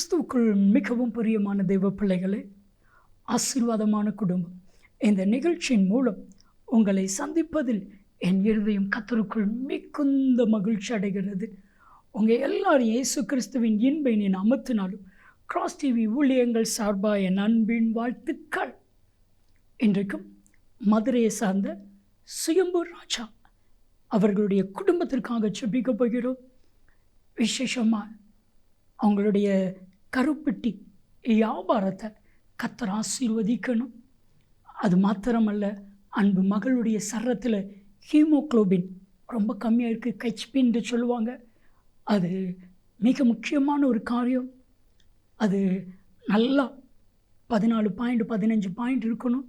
கிறிஸ்துவுக்குள் மிகவும் பிரியமான தெய்வ பிள்ளைகளே ஆசீர்வாதமான குடும்பம். இந்த நிகழ்ச்சியின் மூலம் உங்களை சந்திப்பதில் என் இருதயம் கத்தருக்குள் மிகுந்த மகிழ்ச்சி அடைகிறது. உங்கள் எல்லாரும் இயேசு கிறிஸ்துவின் இன்பை நீ அமர்த்தினாலும் கிராஸ் டிவி ஊழியங்கள் சார்பாக என் அன்பின் வாழ்த்துக்கள். இன்றைக்கும் மதுரையை சார்ந்த சுயம்பு ராஜா அவர்களுடைய குடும்பத்திற்காக செபிக்க போகிறோம். விசேஷமாக அவங்களுடைய கருப்பெட்டி வியாபாரத்தை கத்தர் ஆசீர்வதிக்கணும். அது மாத்திரமல்ல அன்பு மகளுடைய சரத்தில் ஹீமோக்ளோபின் ரொம்ப கம்மியாக இருக்குது கச்பின்னு சொல்லுவாங்க. அது மிக முக்கியமான ஒரு காரியம். அது நல்லா பதினாலு பாயிண்ட் பதினஞ்சு பாயிண்ட் இருக்கணும்.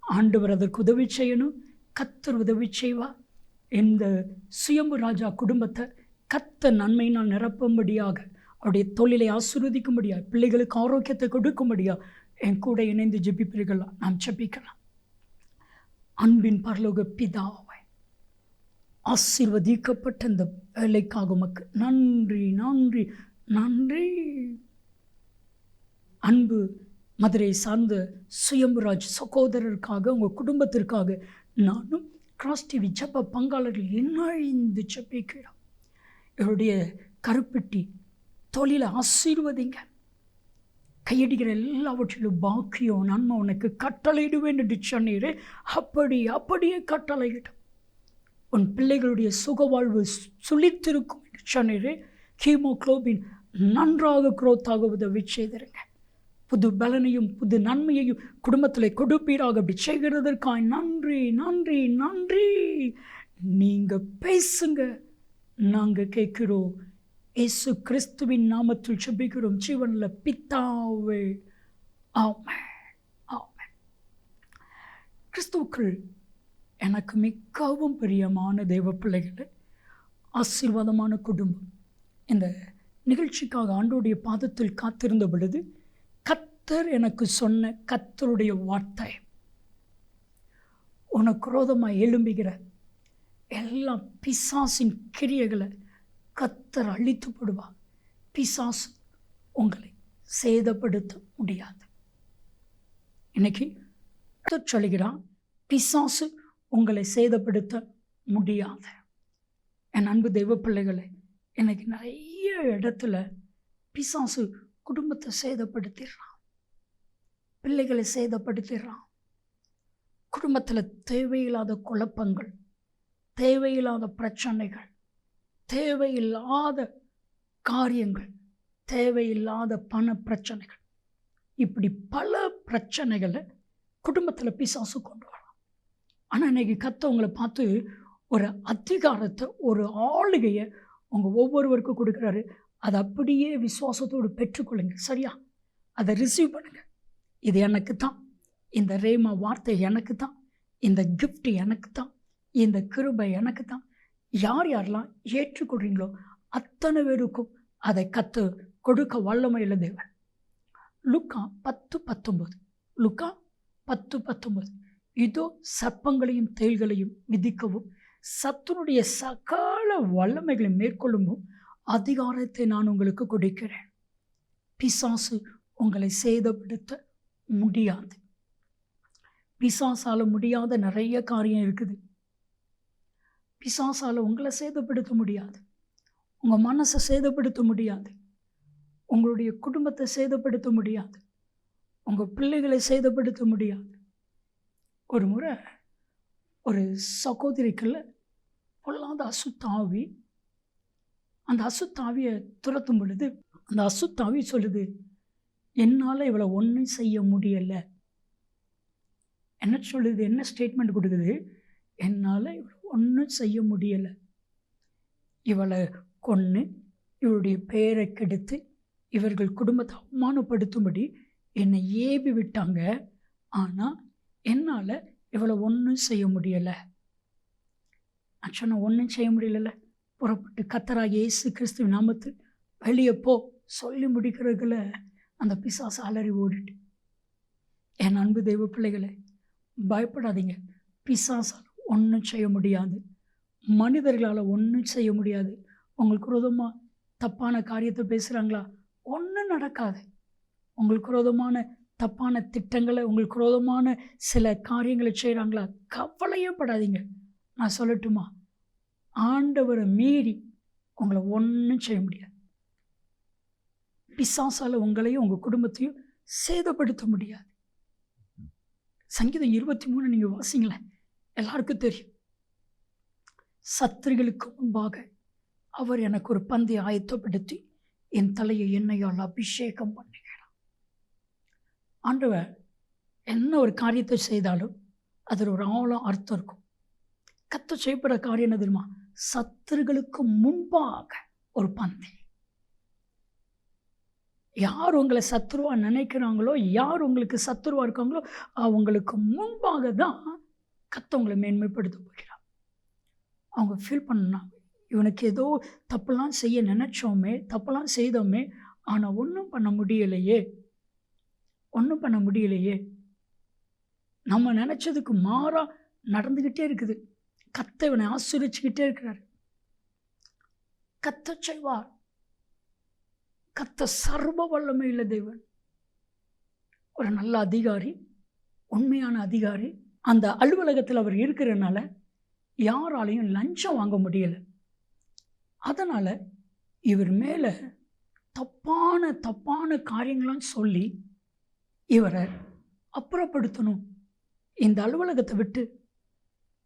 ஆண்டவர் அதற்கு உதவி செய்யணும். கத்தர் உதவி செய்வா இந்த சுயம்பு ராஜா குடும்பத்தை கத்த நன்மையினால் நிரப்பும்படியாக அவருடைய தொழிலை ஆசிர்வதிக்கும்படியா பிள்ளைகளுக்கு ஆரோக்கியத்தை கொடுக்கும்படியா என் கூட இணைந்து ஜெபிப்பீர்கள். நாம் ஜெபிக்கலாம். அன்பின் பரலோக பிதாவை ஆசீர்வதிக்கப்பட்ட இந்த வேலைக்காக உமக்கு நன்றி நன்றி நன்றி. அன்பு மதுரை சார்ந்த சுயம்புராஜ் சகோதரருக்காக உங்கள் குடும்பத்திற்காக நானும் கிராஸ் டிவி ஜப்ப பங்காளர்கள் இணைந்து ஜெபிக்கிறோம். இவருடைய கருப்பெட்டி தொழிலை ஆசீர்வதிங்க. கையடிக்கிற எல்லாவற்றிலும் பாக்கியம் நன்மை உனக்கு கட்டளையிடுவேன் என்று அப்படி அப்படியே கட்டளையிடும் உன் பிள்ளைகளுடைய சுகவாழ்வு சுழித்திருக்கும் என்று சொன்னீரே. ஹீமோக்ளோபின் நன்றாக குரோத்தாக உதவி செய்திருங்க. புது பலனையும் புது நன்மையையும் குடும்பத்தில் கொடுப்பீராக. அப்படி செய்கிறதற்காய் நன்றி நன்றி நன்றி. நீங்கள் பேசுங்க. நாங்கள் கேட்கிறோம். இயேசு கிறிஸ்துவின் நாமத்தில் செபிக்கிறோம். ஜீவனில் பித்தாவே ஆமே ஆமே கிறிஸ்துவுக்குள் எனக்கு மிகவும் பிரியமான தெய்வ பிள்ளைகளை ஆசீர்வாதமான குடும்பம். இந்த நிகழ்ச்சிக்காக ஆண்டோடைய பாதத்தில் காத்திருந்த பொழுது கத்தர் எனக்கு சொன்ன கத்தருடைய வார்த்தை உனக்கு குரோதமாக எழும்புகிற எல்லா பிசாசின் கிரியைகளை கத்தர் அழித்து போடுவா பிசாசு உங்களை சேதப்படுத்த முடியாது. இன்னைக்கு கத்தர் சொல்கிறான் பிசாசு உங்களை சேதப்படுத்த முடியாது. என் அன்பு தெய்வ பிள்ளைகளை இன்னைக்கு நிறைய இடத்துல பிசாசு குடும்பத்தை சேதப்படுத்திடுறான். பிள்ளைகளை சேதப்படுத்திடுறான். குடும்பத்தில் தேவையில்லாத குழப்பங்கள் தேவையில்லாத பிரச்சனைகள் தேவையில்லாத காரியங்கள் தேவையில்லாத பண பிரச்சனைகள். இப்படி பல பிரச்சனைகளை குடும்பத்தில் பிசாசு கொண்டு வரலாம் ஆனால் இன்றைக்கி கத்தவங்களை பார்த்து ஒரு அதிகாரத்தை ஒரு ஆளுகையை உங்கள் ஒவ்வொருவருக்கும் கொடுக்குறாரு. அதை அப்படியே விசுவாசத்தோடு பெற்றுக்கொள்ளுங்க. சரியா? அதை ரிசீவ் பண்ணுங்க. இது எனக்கு தான் இந்த ரேமா வார்த்தை எனக்கு தான் இந்த கிஃப்ட் எனக்கு தான் இந்த கிருபை எனக்கு தான் யார் யாரெல்லாம் ஏற்றுக்கொள்கிறீங்களோ அத்தனை பேருக்கும் அதை கற்று கொடுக்க வல்லமையுள்ள தேவன். லுக்கா பத்து பத்தொம்பது லுக்கா பத்து பத்தொம்பது இதோ சர்ப்பங்களையும் தேள்களையும் மிதிக்கவும் சத்துனுடைய சகல வல்லமைகளை மேற்கொள்ளவும் அதிகாரத்தை நான் உங்களுக்கு கொடுக்கிறேன். பிசாசு உங்களை சேதப்படுத்த முடியாது. பிசாசால முடியாத நிறைய காரியம் இருக்குது. பிசாசால் உங்களை சேதப்படுத்த முடியாது. உங்கள் மனசை சேதப்படுத்த முடியாது. உங்களுடைய குடும்பத்தை சேதப்படுத்த முடியாது. உங்கள் பிள்ளைகளை சேதப்படுத்த முடியாது. ஒரு முறை ஒரு சகோதரிக்குள்ள பொல்லாத அசுத்தாவி அந்த அசுத்தாவியை துரத்தும் பொழுது அந்த அசுத்தாவி சொல்லுது என்னால் இவளை ஒன்றும் செய்ய முடியலை. என்ன சொல்லுது? என்ன ஸ்டேட்மெண்ட் கொடுக்குது? என்னால் இவ்வளோ ஒன்றும் செய்ய முடியலை. இவளை கொன்று இவளுடைய பெயரை கெடுத்து இவர்கள் குடும்பத்தை அவமானப்படுத்தும்படி என்னை ஏவி விட்டாங்க. ஆனால் என்னால் இவளை ஒன்றும் செய்ய முடியலை. நான் சொன்ன ஒன்றும் செய்ய முடியல புறப்பட்டு கத்தராக இயேசு கிறிஸ்துவ நாமத்தில் வெளியே போ சொல்லி முடிக்கிறதுல அந்த பிசாசு அலறி ஓடிட்டு. என் அன்பு தெய்வ பிள்ளைகளை பயப்படாதீங்க. பிசாசால் ஒன்றும் செய்ய முடியாது. மனிதர்களால் ஒன்றும் செய்ய முடியாது. உங்களுக்கு விரோதமாக தப்பான காரியத்தை பேசுகிறாங்களா ஒன்றும் நடக்காது. உங்களுக்கு விரோதமான தப்பான திட்டங்களை உங்களுக்கு விரோதமான சில காரியங்களை செய்கிறாங்களா கவலையே படாதீங்க. நான் சொல்லட்டுமா? ஆண்டவரை மீறி உங்களை ஒன்றும் செய்ய முடியாது. பிசாசால் உங்களையும் உங்கள் குடும்பத்தையும் சேதப்படுத்த முடியாது. சங்கீதம் இருபத்தி மூணு நீங்கள் வாசிங்களேன். எல்லாருக்கும் தெரியும். சத்திரிகளுக்கு முன்பாக அவர் எனக்கு ஒரு பந்தை ஆயத்தப்படுத்தி என் தலையை எண்ணெயால் அபிஷேகம் பண்ணுகிறார். ஆண்டவர் என்ன ஒரு காரியத்தை செய்தாலும் அதில் ஒரு ஆழம் அர்த்தம் இருக்கும். கத்த செய்யப்படுற காரியம் என்ன தெரியுமா? சத்துருகளுக்கு முன்பாக ஒரு பந்தை. யார் உங்களை சத்துருவா நினைக்கிறாங்களோ யார் உங்களுக்கு சத்துருவா இருக்காங்களோ அவங்களுக்கு முன்பாக தான் கத்தவங்களை மேன்மைப்படுத்த போகிறார். அவங்க ஃபீல் பண்ணாங்க இவனுக்கு ஏதோ தப்பெல்லாம் செய்ய நினச்சோமே தப்பெல்லாம் செய்தோமே ஆனால் ஒன்றும் பண்ண முடியலையே. ஒன்றும் பண்ண முடியலையே. நம்ம நினச்சதுக்கு மாறாக நடந்துக்கிட்டே இருக்குது. கத்த இவனை ஆசிரிச்சுக்கிட்டே இருக்கிறார். கத்த செய்வார். கத்த சர்வ வல்லமை இல்லை தேவன். ஒரு நல்ல அதிகாரி உண்மையான அதிகாரி அந்த அலுவலகத்தில் அவர் இருக்கிறனால யாராலையும் லஞ்சம் வாங்க முடியலை. அதனால் இவர் மேலே தப்பான தப்பான காரியங்களாம் சொல்லி இவரை அப்புறப்படுத்தணும் இந்த அலுவலகத்தை விட்டு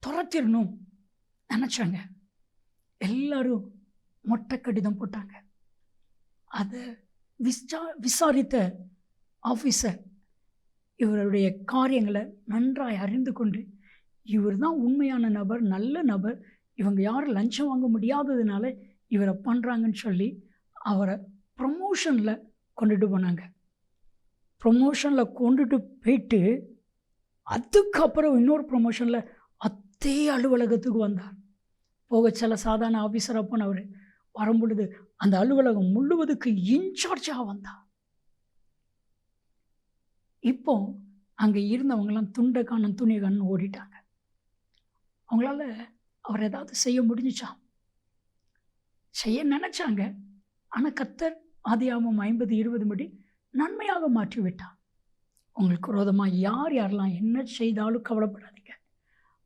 துரத்திடணும் நினச்சாங்க. எல்லாரும் மொட்டை கடிதம் போட்டாங்க. அதை விசா விசாரித்த ஆஃபீஸர் இவருடைய காரியங்களை நன்றாய் அறிந்து கொண்டு இவர் தான் உண்மையான நபர் நல்ல நபர். இவங்க யாரும் லஞ்சம் வாங்க முடியாததுனால இவரை பண்ணுறாங்கன்னு சொல்லி அவரை ப்ரொமோஷனில் கொண்டுட்டு போனாங்க. ப்ரொமோஷனில் கொண்டுட்டு போயிட்டு அதுக்கப்புறம் இன்னொரு ப்ரொமோஷனில் அதே அலுவலகத்துக்கு வந்தார். போக சில சாதாரண ஆஃபீஸராக போனவர் வரும் பொழுது அந்த அலுவலகம் முழுவதுக்கு இன்சார்ஜாக வந்தார். இப்போ அங்கே இருந்தவங்கெல்லாம் துண்டை காணும் துணி காணும் ஓடிட்டாங்க. அவங்களால அவர் ஏதாவது செய்ய முடிஞ்சிச்சா? செய்ய நினச்சாங்க. ஆனால் கத்தர் ஆதியாமம் ஐம்பது இருபது படி நன்மையாக மாற்றி விட்டான் உங்களுக்கு விரோதமாக யார் யாரெல்லாம் என்ன செய்தாலும் கவலைப்படாதீங்க.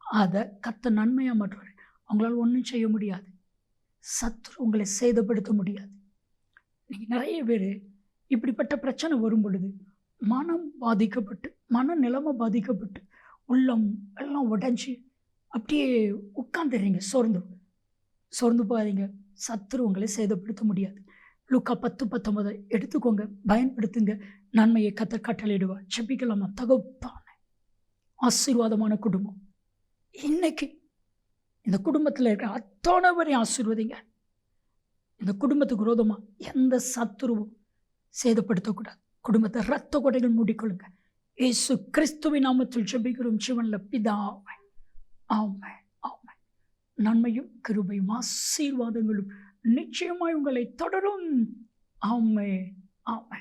அதை கத்த நன்மையாக மாற்றுவார். அவங்களால ஒன்றும் செய்ய முடியாது. சத்துரு உங்களை சேதப்படுத்த முடியாது. நீங்கள் நிறைய பேர் இப்படிப்பட்ட பிரச்சனை வரும் பொழுது மனம் பாதிக்கப்பட்டு மன நிலைமை பாதிக்கப்பட்டு உள்ளம் எல்லாம் உடஞ்சி அப்படியே உட்காந்துடுறீங்க சோர்ந்து சோர்ந்து போகாதீங்க. சத்துரு உங்களை சேதப்படுத்த முடியாது. லுக்கா பத்து பத்தொன்பதை எடுத்துக்கோங்க. பயன்படுத்துங்க. நன்மையை கத்த கட்டளையிடுவா செப்பிக்கலாமா தகப்பான ஆசீர்வாதமான குடும்பம். இன்னைக்கு இந்த குடும்பத்தில் இருக்கிற அத்தனை பேரையும் ஆசீர்வதிங்க. இந்த குடும்பத்துக்கு விரோதமாக எந்த சத்துருவும் சேதப்படுத்தக்கூடாது. குடும்பத்தை ரத்த கொடைகள் மூடிக்கொள்ளுங்க. இயேசு கிறிஸ்துவின் நாமத்தில் ஜெபிக்கிறோம். சிவன்ல பிதாவை. ஆமை ஆமை நன்மையும் கிருபையும் ஆசீர்வாதங்களும் நிச்சயமாய் உங்களை தொடரும். ஆமை ஆமை